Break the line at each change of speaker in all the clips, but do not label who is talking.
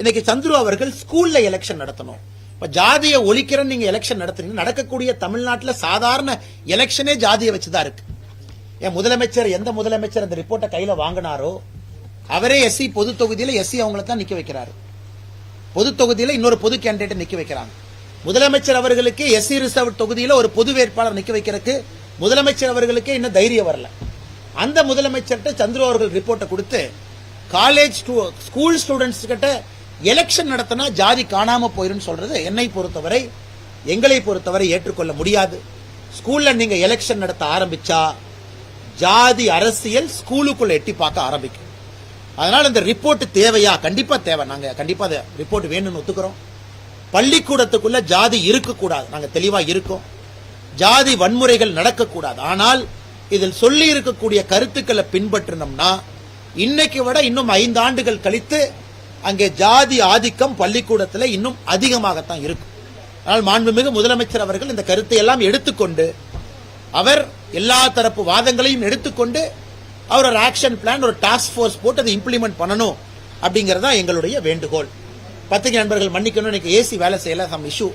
இன்னைக்கு சந்துரு அவர்கள் ஸ்கூல்ல எலெக்ஷன் நடத்தணும். இப்ப ஜாதியை ஒழிக்கிறன்னு நீங்க எலெக்ஷன் நடத்துறீங்க. நடக்கக்கூடிய தமிழ்நாட்டில் சாதாரண எலெக்ஷனே ஜாதியை வச்சுதான் இருக்கு. என் முதலமைச்சர் எந்த முதலமைச்சர் அந்த ரிப்போர்ட்டை கையில வாங்கினாரோ அவரே எஸ்சி பொது தொகுதியில எஸ்சி அவங்கள தான் நிக்க வைக்கிறாரு. பொது தொகுதியில இன்னொரு பொது கேண்டிடேட் நிக்க வைக்கிறாங்க. முதலமைச்சர் அவர்களுக்கு எஸ்சி ரிசர்வ் தொகுதியில ஒரு பொது வேட்பாளர் நிக்க வைக்கிறதுக்கு முதலமைச்சர் அவர்களுக்கே இன்னும் தைரியம் வரல. அந்த முதலமைச்சர்கிட்ட சந்துரு அவர்கள் ரிப்போர்ட்டை கொடுத்து காலேஜ் ஸ்கூல் ஸ்டூடெண்ட்ஸ் கிட்ட எலெக்ஷன் நடத்தினா ஜாதி காணாம போயிரும் சொல்றது என்னை பொறுத்தவரை எங்களை பொறுத்தவரை ஏற்றுக்கொள்ள முடியாது. ஸ்கூல்ல நீங்க எலெக்ஷன் நடத்த ஆரம்பிச்சா ஜாதி அரசியல் ஸ்கூலுக்குள்ள எட்டி பார்க்க ஆரம்பிக்கும். அதனால இந்த ரிப்போர்ட் தேவையா? கண்டிப்பா தேவை. நாங்க கண்டிப்பா அந்த ரிப்போர்ட் வேணும்னு ஒத்துக்கிறோம். பள்ளிக்கூடத்துக்குள்ள ஜாதி இருக்கக்கூடாது. நாங்க தெளிவா இருக்கோம். ஜாதி வன்முறைகள் நடக்கக்கூடாது. ஆனால் இதில் சொல்லி இருக்கக்கூடிய கருத்துக்களை பின்பற்றினோம்னா இன்னைக்கு விட இன்னும் ஐந்து ஆண்டுகள் கழித்து அங்கே ஜாதி ஆதிக்கம் பள்ளிக்கூடத்தில் இன்னும் அதிகமாகத்தான் இருக்கும். ஆனால் மாண்புமிகு முதலமைச்சர் அவர்கள் இந்த கருத்தை எல்லாம் எடுத்துக்கொண்டு அவர் எல்லா தரப்பு வாதங்களையும் எடுத்துக்கொண்டு அவர் ஒரு ஆக்ஷன் பிளான் ஒரு டாஸ்க் ஃபோர்ஸ் போட்டு அதை இம்ப்ளிமெண்ட் பண்ணணும் அப்படிங்கறதா எங்களுடைய வேண்டுகோள். பத்திரிகை நண்பர்கள் மன்னிக்கணும் எனக்கு ஏசி வேலை செய்யல சம் இஷ்யூ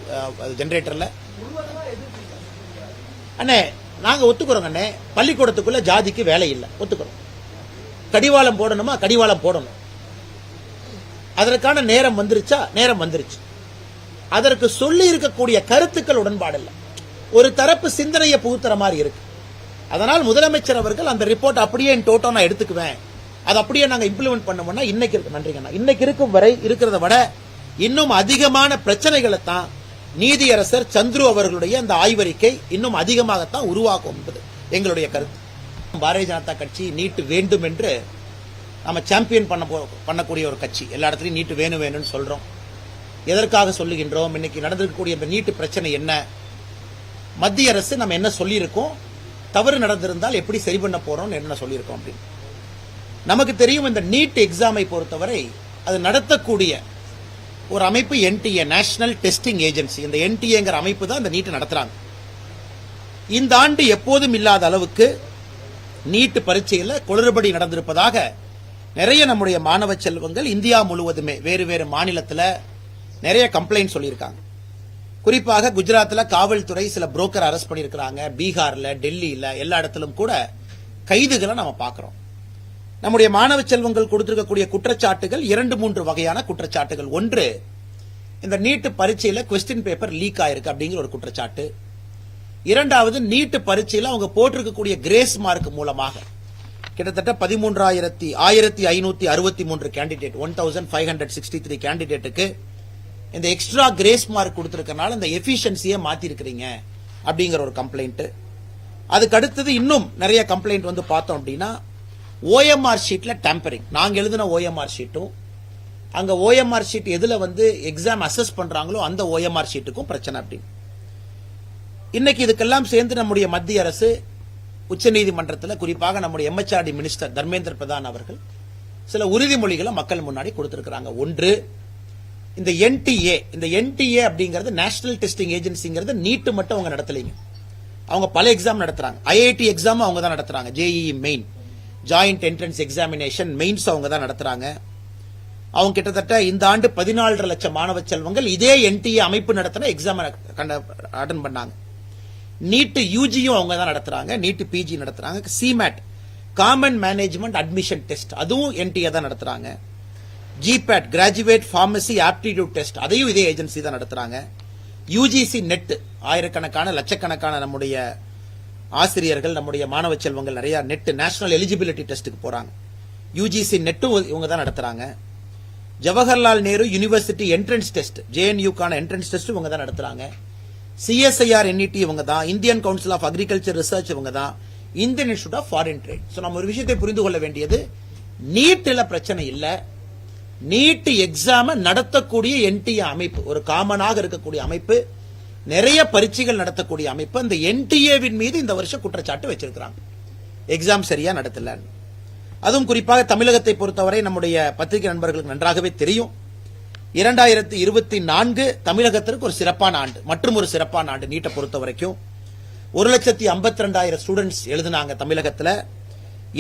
ஜென்ரேட்டரில் அண்ணே நாங்க ஒத்துக்கிறோங்க அண்ணே. பள்ளிக்கூடத்துக்குள்ள ஜாதிக்கு வேலை இல்லை ஒத்துக்கிறோம். கடிவாளம் போடணுமா? கடிவாளம் போடணும். அதற்கான நேரம் வந்துருச்சா? நேரம் வந்துருச்சு. அதற்கு சொல்லி இருக்கக்கூடிய கருத்துக்கள் உடன்பாடு இல்லை. ஒரு தரப்பு சிந்தனையை புகுத்துற மாதிரி இருக்கு. அதனால் முதலமைச்சர் அவர்கள் அந்த ரிப்போர்ட் அப்படியே என் டோட்டோ நான் எடுத்துக்குவேன். அது அப்படியே நாங்கள் இம்ப்ளிமெண்ட் பண்ணோம்னா இன்னைக்கு இருக்கு. நன்றிங்கண்ணா இன்னைக்கு இருக்கும் வரை இருக்கிறத விட இன்னும் அதிகமான பிரச்சனைகளை தான் நீதியரசர் சந்துரு அவர்களுடைய அந்த ஆய்வறிக்கை இன்னும் அதிகமாகத்தான் உருவாக்கும் என்பது எங்களுடைய கருத்து. பாரதிய ஜனதா கட்சி நீட்டு வேண்டும் என்று நம்ம சாம்பியன் பண்ண போ- பண்ணக்கூடிய ஒரு கட்சி. எல்லா இடத்துலையும் நீட்டு வேணும் வேணும்னு சொல்கிறோம் எதற்காக சொல்லுகின்றோம்? இன்னைக்கு நடந்திருக்கக்கூடிய இந்த நீட்டு பிரச்சனை என்ன? மத்திய அரசு நம்ம என்ன சொல்லியிருக்கோம்? தவறு நடந்திருந்தால் எப்படி சரி பண்ண போகிறோம்னு என்ன சொல்லியிருக்கோம் அப்படின்னு. நமக்கு தெரியும் இந்த நீட் எக்ஸாமை பொறுத்தவரை அது நடத்தக்கூடிய ஒரு அமைப்பு என்டிஏ நேஷனல் டெஸ்டிங் ஏஜென்சி இந்த என்டிஏங்கிற அமைப்பு தான் இந்த நீட் நடத்துறாங்க. இந்த ஆண்டு எப்போதும் இல்லாத அளவுக்கு நீட்டு பரீட்சையில் குளறுபடி நடந்திருப்பதாக நிறைய நம்முடைய மாணவ செல்வங்கள் இந்தியா முழுவதுமே வேறு வேறு மாநிலத்தில் நிறைய கம்ப்ளைண்ட் சொல்லியிருக்காங்க. குறிப்பாக குஜராத்தில் காவல்துறை சில புரோக்கர் அரெஸ்ட் பண்ணியிருக்கிறாங்க. பீகார்ல டெல்லியில் எல்லா இடத்திலும் கூட கைதுகளை நம்ம பார்க்குறோம். நம்முடைய மாணவ செல்வங்கள் கொடுத்திருக்கக்கூடிய குற்றச்சாட்டுகள் இரண்டு மூன்று வகையான குற்றச்சாட்டுகள். ஒன்று இந்த நீட்டு பரீட்சையில் கொஸ்டின் பேப்பர் லீக் ஆயிருக்கு அப்படிங்கிற ஒரு குற்றச்சாட்டு. இரண்டாவது நீட்டு பரீட்சையில் அவங்க போட்டிருக்கக்கூடிய கிரேஸ் மார்க் மூலமாக. கிட்டத்தட்ட பதிமூன்றாயிரத்தி ஆயிரத்தி ஐநூத்தி அறுபத்தி மூன்று candidate one thousand five hundred sixty three கேண்டிடேட்டுக்கு இந்த எக்ஸ்ட்ரா கிரேஸ் மார்க் கொடுத்திருக்கனால இந்த எஃபிஷியன்சியை மாத்திருக்கிறீங்க அப்படிங்கிற ஒரு கம்ப்ளைண்ட் அதுக்கு அடுத்தது இன்னும் நிறைய கம்ப்ளைண்ட் வந்து பார்த்தோம் அப்படின்னா ஓஎம்ஆர் ஷீட்ல டேம்பரிங் நாங்க எழுதின ஓஎம்ஆர் ஷீட்டும் அங்க ஓஎம்ஆர் ஷீட் எதுல வந்து எக்ஸாம் அசஸ் பண்றாங்களோ அந்த ஓஎம்ஆர் ஷீட்டுக்கும் பிரச்சனை அப்படின்னு. இன்னைக்கு இதுக்கெல்லாம் சேர்ந்து நம்முடைய மத்திய அரசு உச்சநீதிமன்றத்தில் குறிப்பாக நம்முடைய எம்எச்ஆர்டி மினிஸ்டர் தர்மேந்திர பிரதான் அவர்கள் சில உறுதிமொழிகளை மக்கள் முன்னாடி கொடுத்திருக்கிறாங்க. ஒன்று இந்த என்டிஏ இந்த என்டிஏ அப்படிங்கிறது நேஷனல் டெஸ்டிங் ஏஜென்சிங்கிறது நீட்டு மட்டும் அவங்க நடத்தலைங்க. அவங்க பல எக்ஸாம் நடத்துறாங்க. ஐஐடி எக்ஸாம் அவங்க தான் நடத்துறாங்க. JEE main joint entrance examination mains அவங்க தான் நடத்துறாங்க. அவங்க கிட்டத்தட்ட இந்த ஆண்டு பதினாலரை லட்சம் மாணவ செல்வங்கள் இதே என்டிஏ அமைப்பு நடத்தின எக்ஸாம் அட்டன் பண்ணாங்க. நீட்டு யூஜியும் அவங்க தான் நடத்துறாங்க. நீட்டு பிஜி நடத்துறாங்க. CMAT common management admission test அதுவும் என்டிஏ தான் நடத்துறாங்க. GPAT graduate pharmacy aptitude test அதையும் இதே ஏஜென்சி தான் நடத்துறாங்க. யூஜிசி நெட் ஆயிரக்கணக்கான லட்சக்கணக்கான நம்முடைய ஆசிரியர்கள் நம்முடைய மாணவ செல்வங்கள் நிறைய நெட் நேஷனல் எலிஜிபிலிட்டி டெஸ்ட்டுக்கு போறாங்க. யூஜிசி நெட்டும் இவங்க தான் நடத்துறாங்க. Jawaharlal Nehru university entrance test ஜேஎன்யூக்கான entrance test இவங்க தான் நடத்துறாங்க. சிஎஸ்ஐஆர் என்இடி இவங்க தான் Indian council of agriculture research இவங்க தான் Indian institute of foreign trade so நம்ம ஒரு விஷயத்தை புரிந்து கொள்ள வேண்டியது நீட்டில் பிரச்சனை இல்லை. நீட் எக்ஸாம நடத்தக்கூடிய என்டிஏ அமைப்பு ஒரு காமனாக இருக்கக்கூடிய அமைப்பு நிறைய பரீட்சைகள் நடத்தக்கூடிய அமைப்பு அந்த என்டிஏவின் மீது இந்த வருஷம் குற்றச்சாட்டு வச்சிருக்கிறாங்க. எக்ஸாம் சரியா நடத்தலன்னு. அதுவும் குறிப்பாக தமிழகத்தை பொறுத்தவரை நம்முடைய பத்திரிகை நண்பர்களுக்கு நன்றாகவே தெரியும். இரண்டாயிரத்தி இருபத்தி நான்கு தமிழகத்திற்கு ஒரு சிறப்பான ஆண்டு மற்றும் ஒரு சிறப்பான ஆண்டு நீட்டை பொறுத்த வரைக்கும். ஒரு லட்சத்தி ஐம்பத்தி ரெண்டாயிரம் ஸ்டூடெண்ட்ஸ் எழுதினாங்க தமிழகத்தில்.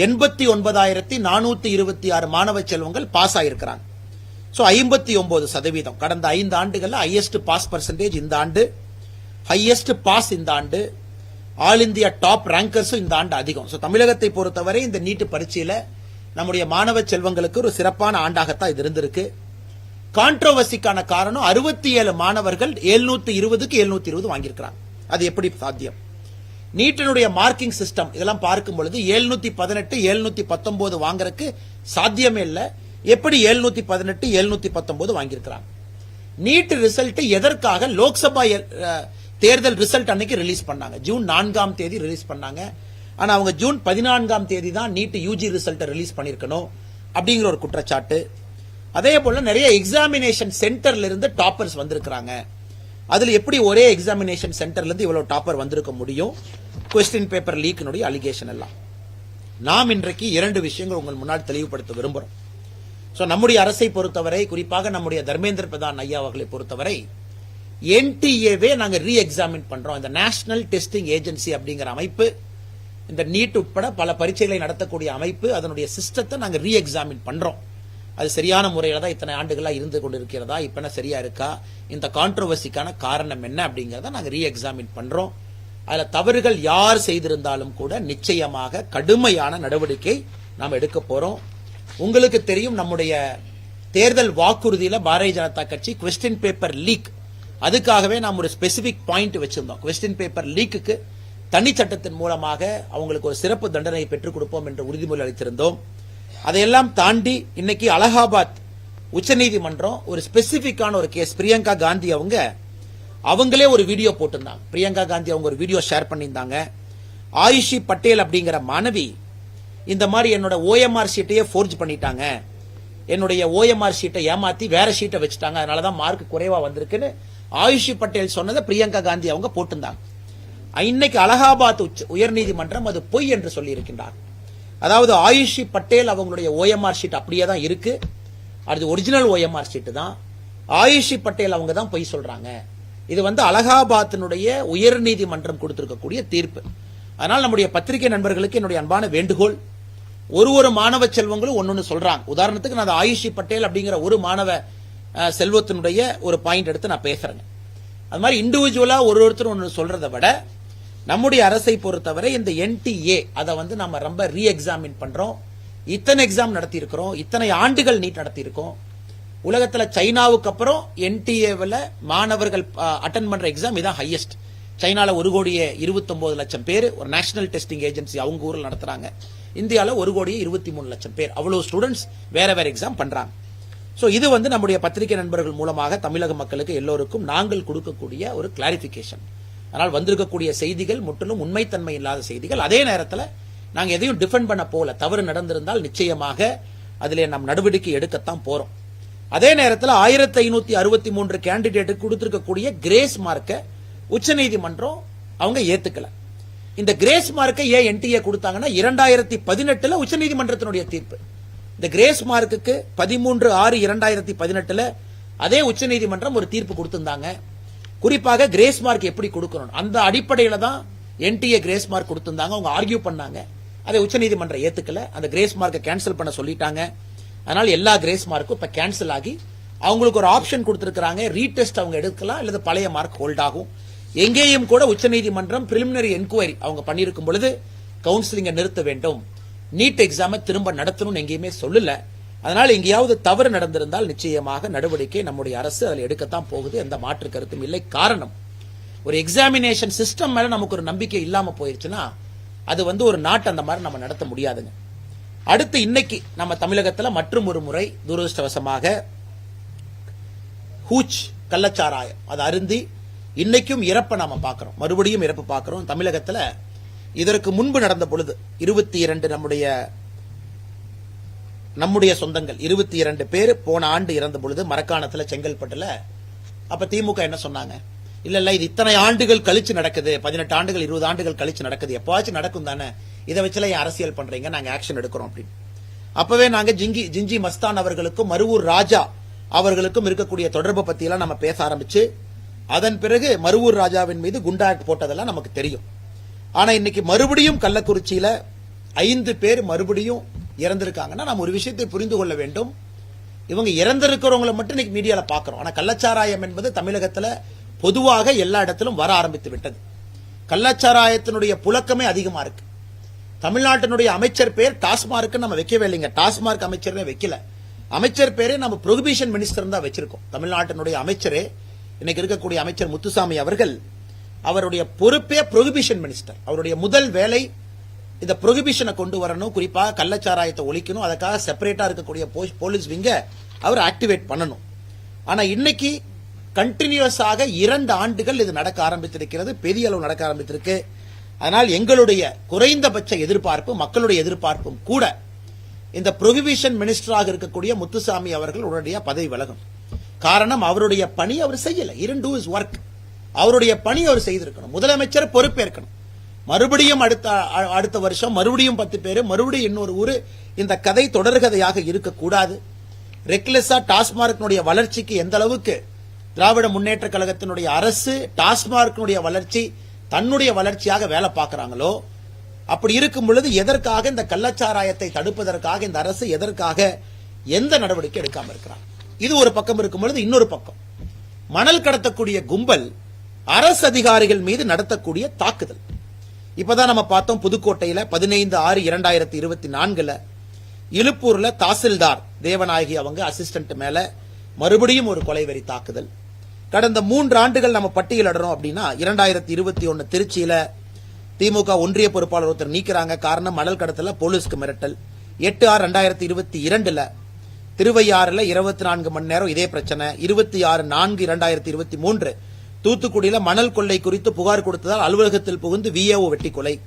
எண்பத்தி ஒன்பதாயிரத்தி நானூத்தி இருபத்தி ஆறு மாணவ செல்வங்கள் பாஸ் ஆயிருக்கிறாங்க. ஸோ ஐம்பத்தி ஒன்பது சதவீதம். கடந்த ஐந்து ஆண்டுகளில் ஹையஸ்ட் பாஸ் பர்சன்டேஜ் இந்த ஆண்டு ஹையஸ்ட் பாஸ் இந்த ஆண்டு ஆல் இந்தியா டாப் ரேங்கர்ஸும் இந்த ஆண்டு அதிகம். ஸோ தமிழகத்தை பொறுத்தவரை இந்த நீட்டு பரீட்சையில் நம்முடைய மாணவ செல்வங்களுக்கு ஒரு சிறப்பான ஆண்டாகத்தான் இது இருந்திருக்கு. கான்ட்ரோவர்சிக்கான காரணம் அறுபத்தி ஏழு மாணவர்கள் எழுநூத்தி இருபதுக்கு எழுநூத்தி இருபது வாங்கியிருக்கிறாங்க. அது எப்படி சாத்தியம்? நீட்டினுடைய மார்க்கிங் சிஸ்டம் இதெல்லாம் பார்க்கும் பொழுது எழுநூத்தி பதினெட்டு எழுநூத்தி பத்தொன்பது வாங்குறதுக்கு சாத்தியமே இல்லை. எப்படி எழுநூத்தி பதினெட்டு எழுநூத்தி பத்தொன்பது வாங்கியிருக்கிறாங்க? நீட் ரிசல்ட் எதற்காக லோக்சபா தேர்தல் ரிசல்ட் அன்னைக்கு ரிலீஸ் பண்ணாங்க. ஜூன் நான்காம் தேதி ரிலீஸ் பண்ணாங்க. ஆனா அவங்க ஜூன் பதினான்காம் தேதி தான் நீட் யூஜி ரிசல்ட்டை ரிலீஸ் பண்ணிருக்கணும் அப்படிங்கிற ஒரு குற்றச்சாட்டு. அதே போல நிறைய எக்ஸாமினேஷன் சென்டர்ல இருந்து டாப்பர்ஸ் வந்திருக்கிறாங்க. அதுல எப்படி ஒரே எக்ஸாமினேஷன் சென்டர்ல இருந்து இவ்வளவு டாப்பர் வந்திருக்க முடியும்? கொஸ்டின் பேப்பர் லீக்கினுடைய அலிகேஷன் எல்லாம். நாம் இன்றைக்கு இரண்டு விஷயங்கள் உங்கள் முன்னால் தெளிவுபடுத்த விரும்புகிறோம் ஸோ நம்முடைய அரசை பொறுத்தவரை குறிப்பாக நம்முடைய தர்மேந்திர பிரதான் ஐயா அவர்களை பொறுத்தவரை என்டிஏவே நாங்கள் ரீ எக்ஸாமின் பண்றோம். இந்த நேஷனல் டெஸ்டிங் ஏஜென்சி அப்படிங்கிற அமைப்பு இந்த நீட் உட்பட பல பரீட்சைகளை நடத்தக்கூடிய அமைப்பு அதனுடைய சிஸ்டத்தை நாங்கள் ரீ எக்ஸாமின் பண்றோம். அது சரியான முறையில் தான் இத்தனை ஆண்டுகளாக இருந்து கொண்டு இருக்கிறதா என்ன சரியா இருக்கா இந்த கான்ட்ரவர்சிக்கான காரணம் என்ன அப்படிங்கிறத நாங்கள் ரீ எக்ஸாமின் பண்ணுறோம் அதில் தவறுகள் யார் செய்திருந்தாலும் கூட நிச்சயமாக கடுமையான நடவடிக்கை நாம் எடுக்க போகிறோம் உங்களுக்கு தெரியும் நம்முடைய தேர்தல் வாக்குறுதியில் பாரதிய ஜனதா கட்சி கொஸ்டின் பேப்பர் லீக் அதுக்காகவே நாம் ஒரு ஸ்பெசிபிக் பாயிண்ட் வச்சிருந்தோம். கொஸ்டின் பேப்பர் லீக்குக்கு தனி சட்டத்தின் மூலமாக அவங்களுக்கு ஒரு சிறப்பு தண்டனை பெற்றுக் கொடுப்போம் என்று உறுதிமொழி அளித்திருந்தோம். அதையெல்லாம் தாண்டி இன்னைக்கு அலகாபாத் உச்சநீதிமன்றம் ஒரு ஸ்பெசிபிக்கான ஒரு கேஸ் பிரியங்கா காந்தி அவங்க அவங்களே ஒரு வீடியோ போட்டிருந்தாங்க. பிரியங்கா காந்தி அவங்க ஒரு வீடியோ ஷேர் பண்ணியிருந்தாங்க. ஆயுஷி பட்டேல் அப்படிங்கிற மாணவி இந்த மாதிரி என்னோட ஓஎம்ஆர் சீட்டையே ஃபோர்ஜ் பண்ணிட்டாங்க. என்னுடைய ஓஎம்ஆர் சீட்டை ஏமாத்தி வேற சீட்டை வச்சுட்டாங்க. அதனாலதான் மார்க் குறைவா வந்திருக்குன்னு ஆயுஷி பட்டேல் சொன்னதை பிரியங்கா காந்தி அவங்க போட்டிருந்தாங்க. இன்னைக்கு அலகாபாத் உச்ச- உயர்நீதிமன்றம் அது பொய் என்று சொல்லி இருக்கின்றார் அதாவது ஆயுஷி பட்டேல் அவங்களுடைய ஓஎம்ஆர் ஷீட் அப்படியே தான் இருக்கு. அது ஒரிஜினல் ஓஎம்ஆர் ஷீட் தான். ஆயுஷி பட்டேல் அவங்க தான் பொய் சொல்றாங்க. இது வந்து அலகாபாத்தினுடைய உயர்நீதிமன்றம் கொடுத்திருக்கக்கூடிய தீர்ப்பு. அதனால் நம்முடைய பத்திரிகை நண்பர்களுக்கு என்னுடைய அன்பான வேண்டுகோள். ஒரு ஒரு மாணவ செல்வங்களும் ஒன்னொன்னு சொல்றாங்க. உதாரணத்துக்கு நான் அந்த ஆயுஷி பட்டேல் அப்படிங்கிற ஒரு மாணவ செல்வத்தினுடைய ஒரு பாயிண்ட் எடுத்து நான் பேசுறேன் அது மாதிரி இண்டிவிஜுவலா ஒரு ஒருத்தர் ஒன்று சொல்றதை விட நம்முடைய அரசை பொறுத்தவரை இந்த என்டிஏ அதை வந்து நம்ம ரொம்ப ரீ எக்ஸாமின் பண்றோம். இத்தனை எக்ஸாம் நடத்தி இருக்கிறோம் இத்தனை ஆண்டுகள் நீட் நடத்தியிருக்கோம். உலகத்தில் உலகத்துல சைனாவுக்கு அப்புறம் என்டிஏவில் மாணவர்கள் அட்டன் பண்ற எக்ஸாம் இதான் ஹையஸ்ட் சைனால ஒரு கோடியே 29 லட்சம் பேர் ஒரு நேஷனல் டெஸ்டிங் ஏஜென்சி அவங்க ஊரில் நடத்துறாங்க. இந்தியாவில் ஒரு கோடியே இருபத்தி மூணு லட்சம் பேர். அவ்வளோ ஸ்டூடெண்ட்ஸ் வேற வேற எக்ஸாம் பண்றாங்க. ஸோ இது வந்து நம்முடைய பத்திரிகை நண்பர்கள் மூலமாக தமிழக மக்களுக்கு எல்லோருக்கும் நாங்கள் கொடுக்கக்கூடிய ஒரு கிளாரிபிகேஷன் அதனால் வந்திருக்கக்கூடிய செய்திகள் முற்றிலும் உண்மைத்தன்மை இல்லாத செய்திகள். அதே நேரத்தில் நாங்கள் எதையும் டிஃபெண்ட் பண்ண போல தவறு நடந்திருந்தால் நிச்சயமாக அதில் நம் நடவடிக்கை எடுக்கத்தான் போறோம். அதே நேரத்தில் ஆயிரத்தி ஐநூத்தி அறுபத்தி மூன்று கேண்டிடேட்டுக்கு கொடுத்திருக்கக்கூடிய கிரேஸ் மார்க்கை உச்சநீதிமன்றம் அவங்க ஏத்துக்கல. இந்த கிரேஸ் மார்க்கை ஏன் என்டிஏ கொடுத்தாங்கன்னா இரண்டாயிரத்தி பதினெட்டுல உச்சநீதிமன்றத்தினுடைய தீர்ப்பு. இந்த கிரேஸ் மார்க்குக்கு பதிமூன்று ஆறு இரண்டாயிரத்தி பதினெட்டுல அதே உச்சநீதிமன்றம் ஒரு தீர்ப்பு கொடுத்திருந்தாங்க. குறிப்பாக கிரேஸ் மார்க் எப்படி கொடுக்கணும்? அந்த அடிப்படையில தான் என்டிஏ கிரேஸ் மார்க் கொடுத்திருந்தாங்க. அவங்க ஆர்கியூ பண்ணாங்க. அதை உச்சநீதிமன்றம் ஏத்துக்கல. அந்த கிரேஸ் மார்க்கை கேன்சல் பண்ண சொல்லிட்டாங்க. அதனால எல்லா கிரேஸ் மார்க்கும் இப்ப கேன்சல் ஆகி அவங்களுக்கு ஒரு ஆப்ஷன் கொடுத்திருக்கிறாங்க. ரீடெஸ்ட் அவங்க எடுக்கலாம் அல்லது பழைய மார்க் ஹோல்ட் ஆகும். எங்கேயும் கூட உச்சநீதிமன்றம் பிரிலிமினரி என்கொயரி அவங்க பண்ணியிருக்கும் பொழுது கவுன்சிலிங்கை நிறுத்த வேண்டும். நீட் எக்ஸாமை திரும்ப நடத்தணும்னு எங்கேயுமே சொல்லல. அதனால் எங்கேயாவது தவறு நடந்திருந்தால் நிச்சயமாக நடவடிக்கை நம்முடைய அரசு அதில் எடுக்கத்தான் போகுது. எந்த மாற்று கருத்தும் இல்லை. காரணம் ஒரு எக்ஸாமினேஷன் சிஸ்டம் மேல நமக்கு ஒரு நம்பிக்கை இல்லாம போயிருச்சுன்னா அது வந்து ஒரு நாட்டு அந்த மாதிரி நம்ம நடத்த முடியாதுங்க. அடுத்து இன்னைக்கு நம்ம தமிழகத்தில் மற்றும் ஒரு முறை துரதிருஷ்டவசமாக ஹூச் கள்ளச்சாராயம் அதை அருந்தி இன்னைக்கும் இறப்பை நாம பார்க்கிறோம். மறுபடியும் இறப்பு பார்க்கிறோம். தமிழகத்தில் இதற்கு முன்பு நடந்த பொழுது இருபத்தி இரண்டு நம்முடைய நம்முடைய சொந்தங்கள். இருபத்தி இரண்டு பேர் போன ஆண்டு இறந்த பொழுது மரக்காணத்துல செங்கல்பட்டுல அப்ப திமுக என்ன சொன்னாங்க? இல்ல இல்ல இது இத்தனை ஆண்டுகள் கழிச்சு நடக்குது. பதினெட்டு ஆண்டுகள் இருபது ஆண்டுகள் கழிச்சு நடக்குது. எப்பாச்சும் நடக்கும் தானே. இதை வச்சுல ஏன் அரசியல் பண்றீங்க? நாங்க ஆக்ஷன் எடுக்கிறோம் அப்படின்னு. அப்பவே நாங்க ஜிங்கி ஜிஞ்சி மஸ்தான் அவர்களுக்கும் மருவூர் ராஜா அவர்களுக்கும் இருக்கக்கூடிய தொடர்பை பத்தியெல்லாம் நம்ம பேச ஆரம்பிச்சு அதன் பிறகு மருவூர் ராஜாவின் மீது குண்டா போட்டதெல்லாம் நமக்கு தெரியும். ஆனா இன்னைக்கு மறுபடியும் கள்ளக்குறிச்சியில ஐந்து பேர் மறுபடியும் இறந்திருக்காங்கன்னா நாம் ஒரு விஷயத்தை புரிந்து கொள்ள வேண்டும். இவங்க இறந்திருக்கிறவங்களை மட்டும் இன்னைக்கு மீடியாவில் பார்க்குறோம். ஆனால் கள்ளச்சாராயம் என்பது தமிழகத்தில் பொதுவாக எல்லா இடத்திலும் வர ஆரம்பித்து விட்டது. கள்ளச்சாராயத்தினுடைய புழக்கமே அதிகமாக இருக்கு. தமிழ்நாட்டினுடைய அமைச்சர் பேர் டாஸ்மார்க் நம்ம வைக்கவே இல்லைங்க. டாஸ்மார்க் அமைச்சர்னே வைக்கல. அமைச்சர் பேரே நம்ம ப்ரொஹிபிஷன் மினிஸ்டர் தான் வச்சிருக்கோம். தமிழ்நாட்டினுடைய அமைச்சரே இன்னைக்கு இருக்கக்கூடிய அமைச்சர் முத்துசாமி அவர்கள் அவருடைய பொறுப்பே ப்ரொஹிபிஷன் மினிஸ்டர் அவருடைய முதல் வேலை இந்த ப்ரொஹிபிஷனை கொண்டு வரணும். குறிப்பாக கள்ளச்சாராயத்தை ஒழிக்கணும். அதுக்காக செப்பரேட்டாக இருக்கக்கூடிய போ- போலீஸ் விங்கை அவர் ஆக்டிவேட் பண்ணணும். ஆனால் இன்னைக்கு கண்டினியூஸாக இரண்டு ஆண்டுகள் இது நடக்க ஆரம்பித்திருக்கிறது. பெரிய அளவு நடக்க ஆரம்பித்திருக்கு. அதனால் எங்களுடைய குறைந்தபட்ச எதிர்பார்ப்பு மக்களுடைய எதிர்பார்ப்பும் கூட இந்த ப்ரொஹிபிஷன் மினிஸ்டராக இருக்கக்கூடிய முத்துசாமி அவர்கள் உடனடியாக பதவி விலகும். காரணம் அவருடைய பணி அவர் செய்யலை. இரண்டு இஸ் ஒர்க் அவருடைய பணி அவர் செய்திருக்கணும். முதலமைச்சர் பொறுப்பேற்கணும். மறுபடியும் அடுத்த அ- அடுத்த வருஷம் மறுபடியும் பத்து பேர் மறுபடியும் இன்னொரு ஊரு இந்த கதை தொடர்கதையாக இருக்கக்கூடாது. ரெக்லெஸ்ஸா டாஸ்மார்க்கினுடைய வளர்ச்சிக்கு எந்த அளவுக்கு திராவிட முன்னேற்ற கழகத்தினுடைய அரசு டாஸ்மார்க்கினுடைய வளர்ச்சி தன்னுடைய வளர்ச்சியாக வேலை பார்க்குறாங்களோ அப்படி இருக்கும் பொழுது எதற்காக இந்த கள்ளச்சாராயத்தை தடுப்பதற்காக இந்த அரசு எதற்காக எந்த நடவடிக்கை எடுக்காம இருக்கிறாங்க? இது ஒரு பக்கம் இருக்கும் பொழுது இன்னொரு பக்கம். மணல் கடத்தக்கூடிய கும்பல் அரசு அதிகாரிகள் மீது நடத்தக்கூடிய தாக்குதல். இப்பதான் நம்ம பார்த்தோம் புதுக்கோட்டையில பதினைந்து ஆறு இரண்டாயிரத்தி இருபத்தி நான்குல இழுப்பூரில் தாசில்தார் தேவநாயகி அவங்க அசிஸ்டன்ட் மேல மறுபடியும் ஒரு கொலைவெறி தாக்குதல். கடந்த மூன்று ஆண்டுகள் நம்ம பட்டியலிடுறோம் அப்படின்னா இரண்டாயிரத்தி இருபத்தி ஒன்னு திருச்சியில திமுக ஒன்றிய பொறுப்பாளர் ஒருத்தர் நீக்கிறாங்க. காரணம் மணல் கடத்தல போலீஸ்க்கு மிரட்டல். எட்டு ஆறு ரெண்டாயிரத்தி இருபத்தி இரண்டுல திருவையாறுல இருபத்தி நான்கு மணி நேரம் இதே பிரச்சனை. இருபத்தி ஆறு நான்கு இரண்டாயிரத்தி இருபத்தி மூன்று தூத்துக்குடியில் மணல் கொள்ளை குறித்து புகார் கொடுத்ததால் அலுவலகத்தில் புகுந்து விஏஓ வெட்டி கொலை.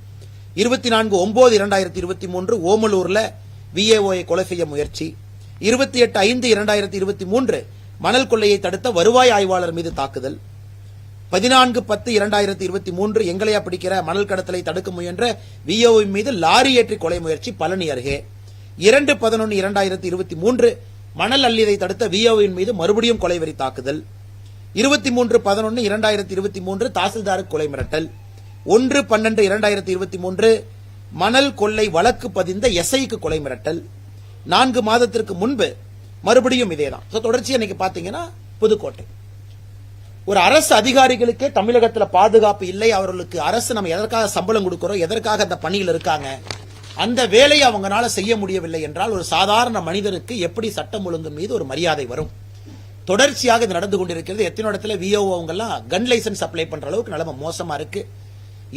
இருபத்தி நான்கு ஒன்பது இரண்டாயிரத்தி இருபத்தி மூன்று ஓமலூர்ல விஏஓயை கொலை செய்ய முயற்சி. இருபத்தி எட்டு ஐந்து இரண்டாயிரத்தி இருபத்தி மூன்று மணல் கொள்ளையை தடுத்த வருவாய் ஆய்வாளர் மீது தாக்குதல். பதினான்கு பத்து இரண்டாயிரத்தி இருபத்தி மூன்று எங்களையா பிடிக்கிற மணல் கடத்தலை தடுக்க முயன்ற விஓ மீது லாரி ஏற்றி கொலை முயற்சி பழனி அருகே. இரண்டு பதினொன்று இரண்டாயிரத்தி இருபத்தி மூன்று மணல் அள்ளியதை தடுத்த விஓவின் மீது மறுபடியும் கொலை கொலைவெறி தாக்குதல். இருபத்தி மூன்று பதினொன்று இரண்டாயிரத்தி இருபத்தி மூன்று தாசில்தாருக்கு கொலை மிரட்டல். ஒன்று பன்னெண்டு இரண்டாயிரத்தி இருபத்தி மூன்று மணல் கொள்ளை வழக்கு பதிந்த எஸ்ஐக்கு கொலை மிரட்டல். நான்கு மாதத்திற்கு முன்பு மறுபடியும் இதேதான். ஸோ தொடர்ச்சியா இன்னைக்கு பாத்தீங்கன்னா புதுக்கோட்டை. ஒரு அரசு அதிகாரிகளுக்கே தமிழகத்தில் பாதுகாப்பு இல்லை. அவர்களுக்கு அரசு நம்ம எதற்காக சம்பளம் கொடுக்கிறோம் எதற்காக அந்த பணியில் இருக்காங்க அந்த வேலையை அவங்களால செய்ய முடியவில்லை என்றால் ஒரு சாதாரண மனிதருக்கு எப்படி சட்டம் ஒழுங்கு மீது ஒரு மரியாதை வரும்? தொடர்ச்சியாக இது நடந்து கொண்டிருக்கிறது. எத்தனை இடத்துல விஓ அவங்க எல்லாம் கன் லைசன்ஸ் அப்ளை பண்ற அளவுக்கு நிலைமை மோசமா இருக்கு.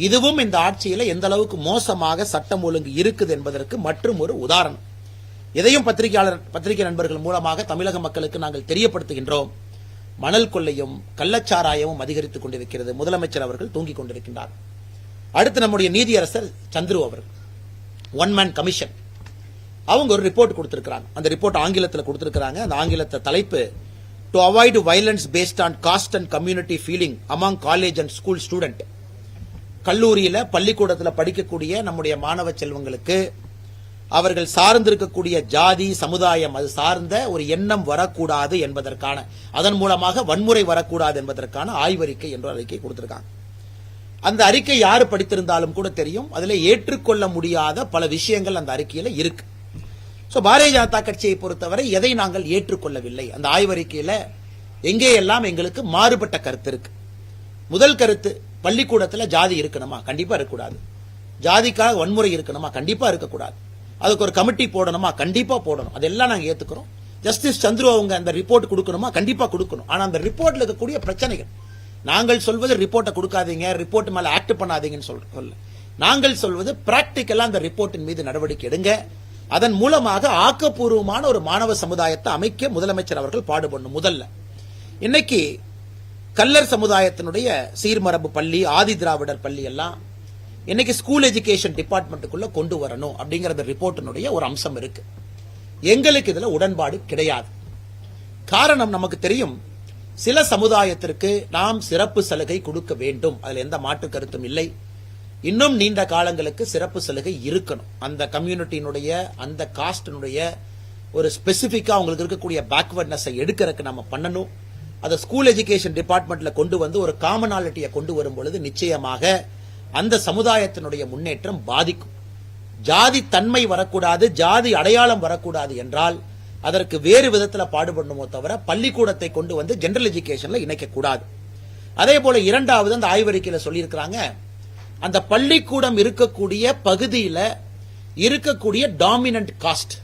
இதுவும் இந்த ஆட்சியில எந்த அளவுக்கு மோசமாக சட்டம் ஒழுங்கு இருக்குது என்பதற்கு மற்றும் ஒரு உதாரணம். இதையும் பத்திரிகையாளர் பத்திரிகை நண்பர்கள் மூலமாக தமிழக மக்களுக்கு நாங்கள் தெரியப்படுத்துகின்றோம். மணல் கொள்ளையும் கள்ளச்சாராயமும் அதிகரித்துக் கொண்டிருக்கிறது. முதலமைச்சர் அவர்கள் தூங்கிக் கொண்டிருக்கின்றார். அடுத்து நம்முடைய நீதியரசர் சந்துரு அவர்கள். ஒன் மேன் கமிஷன் அவங்க ஒரு ரிப்போர்ட் கொடுத்திருக்கிறாங்க. அந்த ரிப்போர்ட் ஆங்கிலத்தில் கொடுத்திருக்கிறாங்க. அந்த ஆங்கிலத்தை தலைப்பு to avoid violence based on caste and community feeling among college and school student கல்லூரியில் பள்ளிக்கூடத்தில் படிக்கக்கூடிய நம்முடைய மாணவ செல்வங்களுக்கு அவர்கள் சார்ந்திருக்கக்கூடிய ஜாதி சமுதாயம் அது சார்ந்த ஒரு எண்ணம் வரக்கூடாது என்பதற்கான அதன் மூலமாக வன்முறை வரக்கூடாது என்பதற்கான ஆய்வறிக்கை என்ற அறிக்கை கொடுத்திருக்காங்க. அந்த அறிக்கை யாரு படித்திருந்தாலும் கூட தெரியும். அதில் ஏற்றுக்கொள்ள முடியாத பல விஷயங்கள் அந்த அறிக்கையில் இருக்கு. சோ பாரதிய ஜனதா கட்சியை பொறுத்தவரை எதை நாங்கள் ஏற்றுக்கொள்ளவில்லை? அந்த ஆய்வறிக்கையில எங்கேயெல்லாம் எங்களுக்கு மாறுபட்ட கருத்து இருக்கு? முதல் கருத்து பள்ளிக்கூடத்துல ஜாதி இருக்கணுமா? கண்டிப்பா இருக்கக்கூடாது. ஜாதிக்காக வன்முறை இருக்கணுமா? கண்டிப்பா இருக்கக்கூடாது. அதுக்கு ஒரு கமிட்டி போடணுமா? கண்டிப்பா போடணும். அதெல்லாம் நாங்க ஏத்துக்கிறோம். ஜஸ்டிஸ் சந்துரு அவங்க அந்த ரிப்போர்ட் கொடுக்கணுமா? கண்டிப்பா கொடுக்கணும். ஆனா அந்த ரிப்போர்ட்ல இருக்கக்கூடிய பிரச்சனைகள். நாங்கள் சொல்வது ரிப்போர்ட்டை கொடுக்காதீங்க ரிப்போர்ட் மேல ஆக்ட் பண்ணாதீங்கன்னு சொல்ல நாங்கள் சொல்வது பிராக்டிக்கலா அந்த ரிப்போர்ட்டின் மீது நடவடிக்கை எடுங்க. அதன் மூலமாக ஆக்கப்பூர்வமான ஒரு மாணவ சமுதாயத்தை அமைக்க முதலமைச்சர் அவர்கள் பாடுபடணும் முதல்ல. இன்னைக்கு கல்லர் சமுதாயத்தினுடைய சீர்மரபு பள்ளி ஆதி திராவிடர் பள்ளி எல்லாம் இன்னைக்கு ஸ்கூல் எஜுகேஷன் டிபார்ட்மெண்ட்டுக்குள்ள கொண்டு வரணும் அப்படிங்கிற ரிப்போர்ட்டினுடைய ஒரு அம்சம் இருக்கு. எங்களுக்கு இதுல உடன்பாடு கிடையாது. காரணம் நமக்கு தெரியும் சில சமுதாயத்திற்கு நாம் சிறப்பு சலுகை கொடுக்க வேண்டும். அதுல எந்த மாற்று கருத்தும் இல்லை. இன்னும் நீண்ட காலங்களுக்கு சிறப்பு சலுகை இருக்கணும். அந்த கம்யூனிட்டியினுடைய அந்த காஸ்டினுடைய ஒரு ஸ்பெசிஃபிக்காக அவங்களுக்கு இருக்கக்கூடிய பேக்வர்ட்னஸை எடுக்கிறதுக்கு நம்ம பண்ணணும். அதை ஸ்கூல் எஜுகேஷன் டிபார்ட்மெண்ட்ல கொண்டு வந்து ஒரு காமனாலிட்டியை கொண்டு வரும் பொழுது நிச்சயமாக அந்த சமுதாயத்தினுடைய முன்னேற்றம் பாதிக்கும். ஜாதி தன்மை வரக்கூடாது ஜாதி அடையாளம் வரக்கூடாது என்றால் அதற்கு வேறு விதத்தில் பாடுபடணுமோ தவிர பள்ளிக்கூடத்தை கொண்டு வந்து ஜென்ரல் எஜுகேஷன்ல இணைக்க கூடாது அதே போல இரண்டாவது அந்த ஆய்வறிக்கையில் சொல்லியிருக்கிறாங்க அந்த பள்ளிக்கூடம் இருக்கக்கூடிய பகுதியில் இருக்கக்கூடிய டாமினன்ட் காஸ்ட்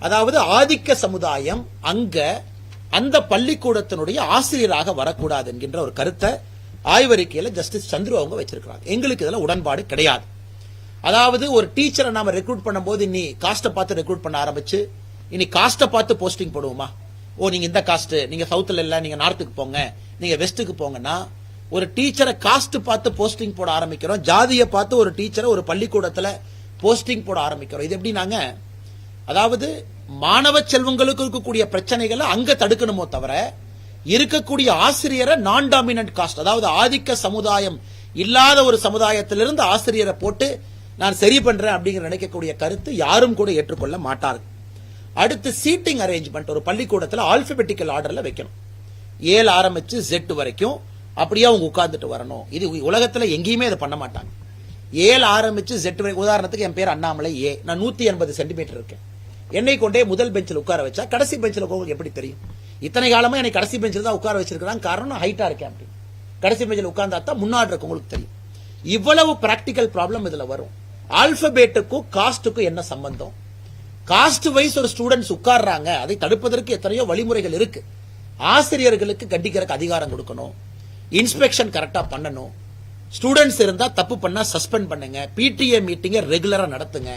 அதாவது ஆதிக்க சமுதாயம் அங்க அந்த பள்ளிக்கூடத்தினுடைய ஆசிரியராக வரக்கூடாது என்கின்ற ஒரு கருத்தை ஆய்வறிக்கையில ஜஸ்டிஸ் சந்துரு அவங்க வச்சிருக்கிறாங்க எங்களுக்கு இதுல உடன்பாடு கிடையாது. அதாவது ஒரு டீச்சரை நாம ரெக்ரூட் பண்ணும்போது இனி காஸ்ட்டை பார்த்து ரெக்ரூட் பண்ண ஆரம்பிச்சு இனி காஸ்ட்டை பார்த்து போஸ்டிங் போடுவோமா? ஓ நீங்க இந்த காஸ்ட் நீங்க சவுத்துல இல்ல நீங்க நார்த்துக்கு போங்க நீங்க வெஸ்ட்டுக்கு போங்கன்னா ஒரு டீச்சரை காஸ்ட் பார்த்து போஸ்டிங் போட ஆரம்பிக்கிறோம். ஜாதியை பார்த்து ஒரு டீச்சரை ஒரு பள்ளிக்கூடத்துல போஸ்டிங் போட ஆரம்பிக்கிறோம். இது எப்படி நாங்க அதாவது மாணவ செல்வங்களுக்கு இருக்கக்கூடிய பிரச்சனைகளை அங்க தடுக்கணுமோ தவிர இருக்கக்கூடிய ஆசிரியரை நான் டாமினன்ட் காஸ்ட் அதாவது ஆதிக்க சமுதாயம் இல்லாத ஒரு சமுதாயத்திலிருந்து ஆசிரியரை போட்டு நான் சரி பண்றேன் அப்படிங்கிற நினைக்கக்கூடிய கருத்து யாரும் கூட ஏற்றுக்கொள்ள மாட்டார்கள். அடுத்து சீட்டிங் அரேஞ்ச்மெண்ட் ஒரு பள்ளிக்கூடத்தில் ஆல்பபெட்டிக்கல் ஆர்டர்ல வைக்கணும். ஏழு ஆரம்பிச்சு ஜெட் வரைக்கும் அப்படியே அவங்க உட்கார்ந்துட்டு வரணும். இது உலகத்தில் எங்கேயுமே இதை பண்ண மாட்டாங்க. ஏல் ஆரம்பிச்சு செட் வரை உதாரணத்துக்கு என் பேர் அண்ணாமலை ஏ. நான் நூத்தி எண்பது சென்டிமீட்டர் இருக்கேன். என்னை கொண்டே முதல் பெஞ்சில் உட்கார வச்சா கடைசி பெஞ்சில் உங்களுக்கு எப்படி தெரியும்? இத்தனை காலமா என்னை கடைசி பெஞ்சில் தான் உட்கார வச்சிருக்கிறான். காரணம் ஹைட்டா இருக்கேன் அப்படி. கடைசி பெஞ்சில் உட்கார்ந்தா தான் முன்னாடி இருக்கு உங்களுக்கு தெரியும். இவ்வளவு பிராக்டிக்கல் ப்ராப்ளம் இதுல வரும். ஆல்பபேட்டுக்கும் காஸ்ட்டுக்கும் என்ன சம்பந்தம்? காஸ்ட் வைஸ் ஒரு ஸ்டூடெண்ட்ஸ் உட்கார்றாங்க. அதை தடுப்பதற்கு எத்தனையோ வழிமுறைகள் இருக்கு. ஆசிரியர்களுக்கு கண்டிக்கிறதுக்கு அதிகாரம் கொடுக்கணும். இன்ஸ்பெக்ஷன் கரெக்டாக பண்ணணும். ஸ்டூடெண்ட்ஸ் இருந்தால் தப்பு பண்ணால் சஸ்பெண்ட் பண்ணுங்க. பிடிஏ மீட்டிங்கை ரெகுலராக நடத்துங்க.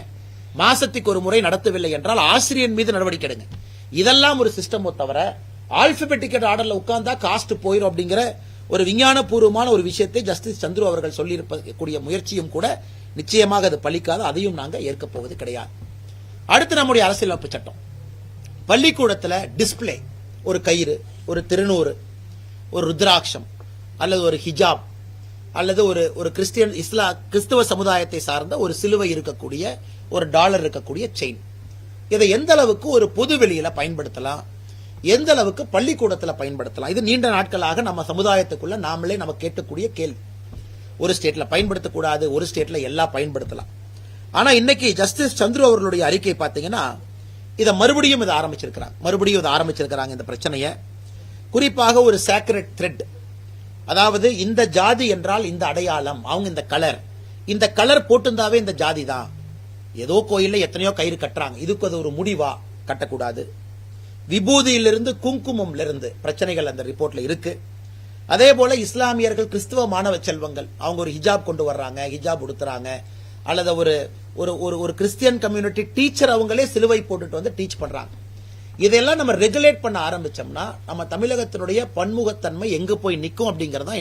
மாசத்துக்கு ஒரு முறை நடத்தவில்லை என்றால் ஆசிரியர் மீது நடவடிக்கை எடுங்க. இதெல்லாம் ஒரு சிஸ்டமோ தவிர ஆல்பபெட்டிக்கட் ஆர்டர்ல உட்கார்ந்தா காஸ்ட் போயிடும் அப்படிங்கிற ஒரு விஞ்ஞானபூர்வமான ஒரு விஷயத்தை ஜஸ்டிஸ் சந்துரு அவர்கள் சொல்லியிருக்கக்கூடிய முயற்சியும் கூட நிச்சயமாக அது பலிக்காது அதையும் நாங்கள் ஏற்கப் போவது கிடையாது. அடுத்து நம்முடைய அரசியலமைப்பு சட்டம். பள்ளிக்கூடத்தில் டிஸ்ப்ளே ஒரு கயிறு ஒரு திருநூறு ஒரு ருத்ராட்சம் அல்லது ஒரு ஹிஜாப் அல்லது ஒரு ஒரு கிறிஸ்டியன் இஸ்லா கிறிஸ்துவ சமுதாயத்தை சார்ந்த ஒரு சிலுவை இருக்கக்கூடிய ஒரு டாலர் இருக்கக்கூடிய செயின் இதை எந்த அளவுக்கு ஒரு பொது வெளியில பயன்படுத்தலாம்? எந்த அளவுக்கு பள்ளிக்கூடத்தில் பயன்படுத்தலாம்? இது நீண்ட நாட்களாக நம்ம சமுதாயத்துக்குள்ள நாமளே நம்ம கேட்கக்கூடிய கேள்வி. ஒரு ஸ்டேட்ல பயன்படுத்தக்கூடாது ஒரு ஸ்டேட்ல எல்லாம் பயன்படுத்தலாம். ஆனா இன்னைக்கு ஜஸ்டிஸ் சந்துரு அவர்களுடைய அறிக்கை பார்த்தீங்கன்னா இதை மறுபடியும் இதை ஆரம்பிச்சிருக்கிறாங்க. மறுபடியும் இதை ஆரம்பிச்சிருக்கிறாங்க இந்த பிரச்சனையை. குறிப்பாக ஒரு சேக்ரெட் த்ரெட் அதாவது இந்த ஜாதி என்றால் இந்த அடையாளம் அவங்க இந்த கலர் இந்த கலர் போட்டிருந்தாவே இந்த ஜாதி தான். ஏதோ கோயில்ல எத்தனையோ கயிறு கட்டுறாங்க. இதுக்கு அது ஒரு முடிவா? கட்டக்கூடாது. விபூதியிலிருந்து குங்குமம்ல இருந்து பிரச்சனைகள் அந்த ரிப்போர்ட்ல இருக்கு. அதே போல இஸ்லாமியர்கள் கிறிஸ்துவ மாணவ செல்வங்கள் அவங்க ஒரு ஹிஜாப் கொண்டு வர்றாங்க ஹிஜாப் உடுத்துறாங்க. அல்லது ஒரு ஒரு ஒரு ஒரு கிறிஸ்டியன் கம்யூனிட்டி டீச்சர் அவங்களே சிலுவை போட்டுட்டு வந்து டீச் பண்றாங்க. இதெல்லாம் நம்ம ரெகுலேட் பண்ண ஆரம்பிச்சோம்னா நம்ம தமிழகத்தினுடைய பன்முகத்தன்மை எங்க போய் நிற்கும் அப்படிங்கறதா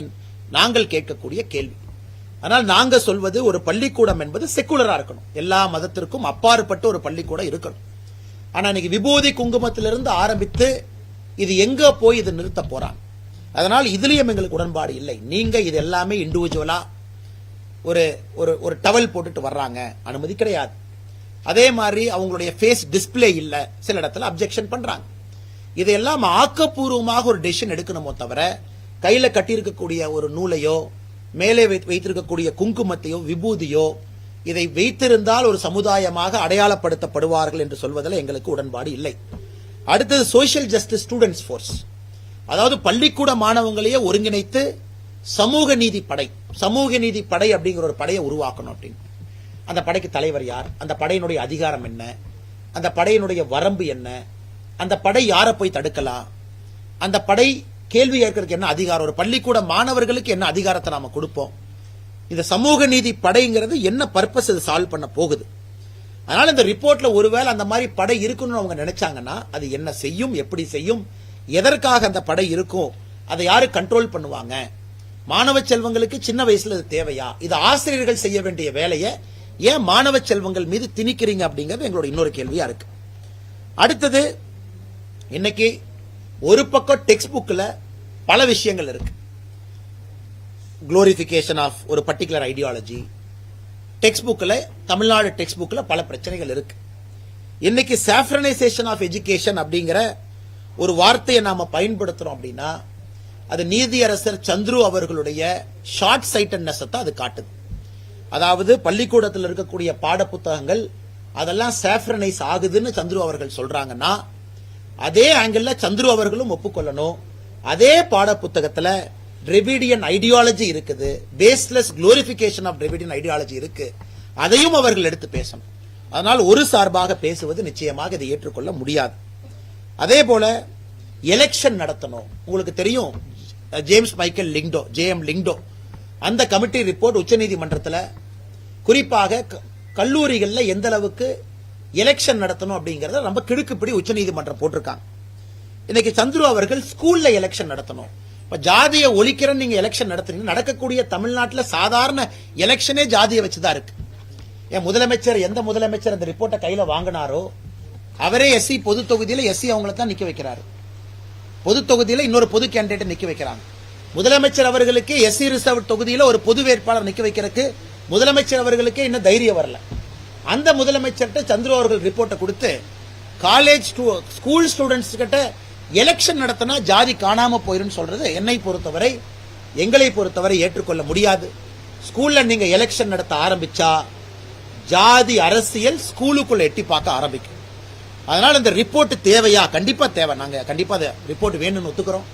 நாங்கள் கேட்கக்கூடிய கேள்வி. ஆனால் நாங்க சொல்வது ஒரு பள்ளிக்கூடம் என்பது செக்குலரா இருக்கணும். எல்லா மதத்திற்கும் அப்பாற்பட்டு ஒரு பள்ளிக்கூடம் இருக்கணும். ஆனா இன்னைக்கு விபூதி குங்குமத்திலிருந்து ஆரம்பித்து இது எங்க போய் இது நிறுத்த போறாங்க? அதனால் இதுலயும் எங்களுக்கு உடன்பாடு இல்லை. நீங்க இது எல்லாமே இண்டிவிஜுவலா ஒரு ஒரு ஒரு டவல் போட்டுட்டு வர்றாங்க. அனுமதி கிடையாது. அதே மாதிரி அவங்களுடைய ஃபேஸ் டிஸ்ப்ளே இல்ல. சில இடத்துல அப்ஜெக்ஷன் பண்றாங்க. இதையெல்லாம் ஆக்கப்பூர்வமாக ஒரு டெசிஷன் எடுக்கணுமோ தவிர கையில கட்டியிருக்கக்கூடிய ஒரு நூலையோ மேலே வைத்- வைத்திருக்கக்கூடிய குங்குமத்தையோ விபூதியோ இதை வைத்திருந்தால் ஒரு சமுதாயமாக அடையாளப்படுத்தப்படுவார்கள் என்று சொல்வதில் எங்களுக்கு உடன்பாடு இல்லை. அடுத்தது சோஷியல் ஜஸ்டிஸ் ஸ்டூடெண்ட்ஸ் ஃபோர்ஸ் அதாவது பள்ளிக்கூட மாணவங்களையே ஒருங்கிணைத்து சமூக நீதி படை சமூக நீதி படை அப்படிங்கிற ஒரு படையை உருவாக்கணும் அப்படின்னு. அந்த படைக்கு தலைவர் யார்? அந்த படையினுடைய அதிகாரம் என்ன? அந்த படையினுடைய வரம்பு என்ன? அந்த படை யாரை போய் தடுக்கலாம்? அந்த படை கேள்வி கேட்கறதுக்கு என்ன அதிகாரம்? ஒரு பள்ளிக்கூட மாணவர்களுக்கு என்ன அதிகாரத்தை நாம கொடுப்போம்? இந்த சமூக நீதி படைங்கிறது என்ன பர்பஸ் இது சால்வ் பண்ண போகுது? அதனால இந்த ரிப்போர்ட்ல ஒருவேளை அந்த மாதிரி படை இருக்குன்னு அவங்க நினைச்சாங்கன்னா அது என்ன செய்யும்? எப்படி செய்யும்? எதற்காக அந்த படை இருக்கும்? அதை யாரு கண்ட்ரோல் பண்ணுவாங்க? மாணவ செல்வங்களுக்கு சின்ன வயசுல இது தேவையா? இது ஆசிரியர்கள் செய்ய வேண்டிய வேலையை ஏன் மாணவ செல்வங்கள் மீது திணிக்கிறீங்க அப்படிங்கிறது எங்களோட இன்னொரு கேள்வியா இருக்கு. அடுத்தது இன்னைக்கு ஒரு பக்கம் டெக்ஸ்ட் புக்கில் பல விஷயங்கள் இருக்கு. குளோரிபிகேஷன் ஆஃப் ஒரு பர்டிகுலர் ஐடியாலஜி டெக்ஸ்ட் புக்கில் தமிழ்நாடு டெக்ஸ்ட் புக்கில் பல பிரச்சனைகள் இருக்கு. இன்னைக்கு சாஃப்ரனைசேஷன் ஆஃப் எஜுகேஷன் அப்படிங்கிற ஒரு வார்த்தையை நாம பயன்படுத்துறோம் அப்படின்னா அது நீதியரசர் சந்துரு அவர்களுடைய ஷார்ட் சைட்டட்னஸ் தான் அது காட்டுது. அதாவது பள்ளிக்கூடத்தில் இருக்கக்கூடிய பாட புத்தகங்கள் அதெல்லாம் சாஃப்ரனைஸ் ஆகுதுன்னு சந்துரு அவர்கள் சொல்றாங்கன்னா அதே ஆங்கிள் சந்துரு அவர்களும் ஒப்புக்கொள்ளணும். அதே பாட புத்தகத்துல டிரெவிடியன் ஐடியாலஜி இருக்குது. Baseless glorification of Dravidian ideology இருக்கு. அதையும் அவர்கள் எடுத்து பேசணும். அதனால் ஒரு சார்பாக பேசுவது நிச்சயமாக இதை ஏற்றுக்கொள்ள முடியாது. அதே போல எலெக்ஷன் நடத்தணும். உங்களுக்கு தெரியும் James Michael Lyngdoh J M Lyngdoh அந்த கமிட்டி ரிப்போர்ட் உச்சநீதிமன்றத்தில் குறிப்பாக க- எந்த அளவுக்கு எலெக்ஷன் நடத்தணும் அப்படிங்கிறத ரொம்ப கிடுக்குப்படி உச்சநீதிமன்றம் போட்டிருக்காங்க. இன்னைக்கு சந்துரு அவர்கள் ஸ்கூல்ல எலெக்ஷன் நடத்தணும். இப்ப ஜாதியை ஒழிக்கிறன்னு நீங்க எலெக்ஷன் நடத்துறீங்க. நடக்கக்கூடிய தமிழ்நாட்டில் சாதாரண எலெக்ஷனே ஜாதியை வச்சுதான் இருக்கு. என் முதலமைச்சர் எந்த முதலமைச்சர் அந்த ரிப்போர்ட்டை கையில வாங்கினாரோ அவரே எஸ்சி பொது தொகுதியில எஸ்சி அவங்கள தான் நிக்க வைக்கிறாரு. பொது தொகுதியில இன்னொரு பொது கேண்டிடேட் நிக்க வைக்கிறாங்க. முதலமைச்சர் அவர்களுக்கு எஸ்சி ரிசர்வ் தொகுதியில் ஒரு பொது வேட்பாளர் நிக்க வைக்கிறதுக்கு முதலமைச்சர் அவர்களுக்கே இன்னும் தைரியம் வரல. அந்த முதலமைச்சர்கிட்ட சந்துரு அவர்கள் ரிப்போர்ட்டை கொடுத்து காலேஜ் ஸ்கூல் ஸ்டூடெண்ட்ஸ் கிட்ட எலெக்ஷன் நடத்தினா ஜாதி காணாம போயிரும் சொல்றது என்னை பொறுத்தவரை எங்களை பொறுத்தவரை ஏற்றுக்கொள்ள முடியாது. ஸ்கூல்ல நீங்க எலெக்ஷன் நடத்த ஆரம்பிச்சா ஜாதி அரசியல் ஸ்கூலுக்குள்ள எட்டி பார்க்க ஆரம்பிக்கும். அதனால இந்த ரிப்போர்ட் தேவையா? கண்டிப்பா தேவை. நாங்க கண்டிப்பா ரிப்போர்ட் வேணும்னு ஒத்துக்கிறோம்.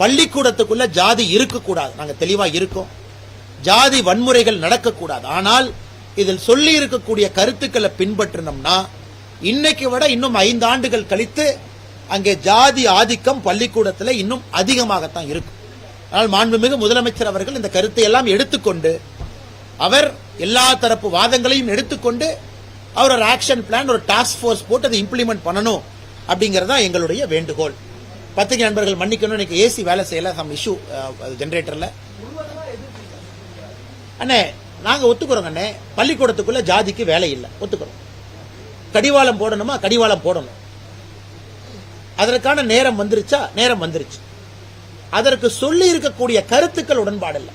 பள்ளிக்கூடத்துக்குள்ள ஜாதி இருக்கக்கூடாது. நாங்கள் தெளிவா இருக்கோம். ஜாதி வன்முறைகள் நடக்கக்கூடாது. ஆனால் இதில் சொல்லி இருக்கக்கூடிய கருத்துக்களை பின்பற்றினோம்னா இன்னைக்கு விட இன்னும் ஐந்து ஆண்டுகள் கழித்து அங்கே ஜாதி ஆதிக்கம் பள்ளிக்கூடத்தில் இன்னும் அதிகமாகத்தான் இருக்கும். ஆனால் மாண்புமிகு முதலமைச்சர் அவர்கள் இந்த கருத்தை எல்லாம் எடுத்துக்கொண்டு அவர் எல்லா தரப்பு வாதங்களையும் எடுத்துக்கொண்டு அவர் ஒரு ஆக்ஷன் பிளான் ஒரு டாஸ்க் ஃபோர்ஸ் போட்டு அதை இம்ப்ளிமெண்ட் பண்ணணும் அப்படிங்கறதா எங்களுடைய வேண்டுகோள். பத்திரிகை நண்பர்கள் மன்னிக்கணும் இன்னைக்கு ஏசி வேலை செய்யல சம் இஷ்யூ ஜென்ரேட்டரில் அண்ணே நாங்கள் ஒத்துக்கிறோங்க அண்ணே. பள்ளிக்கூடத்துக்குள்ள ஜாதிக்கு வேலை இல்லை ஒத்துக்கிறோம். கடிவாளம் போடணுமா? கடிவாளம் போடணும். அதற்கான நேரம் வந்துருச்சா? நேரம் வந்துருச்சு. அதற்கு சொல்லி இருக்கக்கூடிய கருத்துக்கள் உடன்பாடு இல்லை.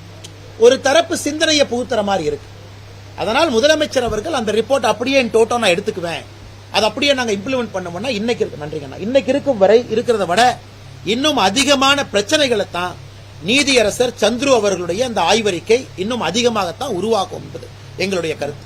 ஒரு தரப்பு சிந்தனையை புகுத்துற மாதிரி இருக்கு. அதனால் முதலமைச்சர் அவர்கள் அந்த ரிப்போர்ட் அப்படியே டோட்டோ நான் எடுத்துக்குவேன். அது அப்படியே நாங்கள் இம்ப்ளிமெண்ட் பண்ணோம்னா இன்னைக்கு இருக்கு. நன்றிங்கண்ணா இன்னைக்கு இருக்கும் வரை இருக்கிறத விட இன்னும் அதிகமான பிரச்சனைகளை தான் நீதியரசர் சந்துரு அவர்களுடைய அந்த ஆய்வறிக்கை இன்னும் அதிகமாகத்தான் உருவாக்கும் என்பது எங்களுடைய கருத்து.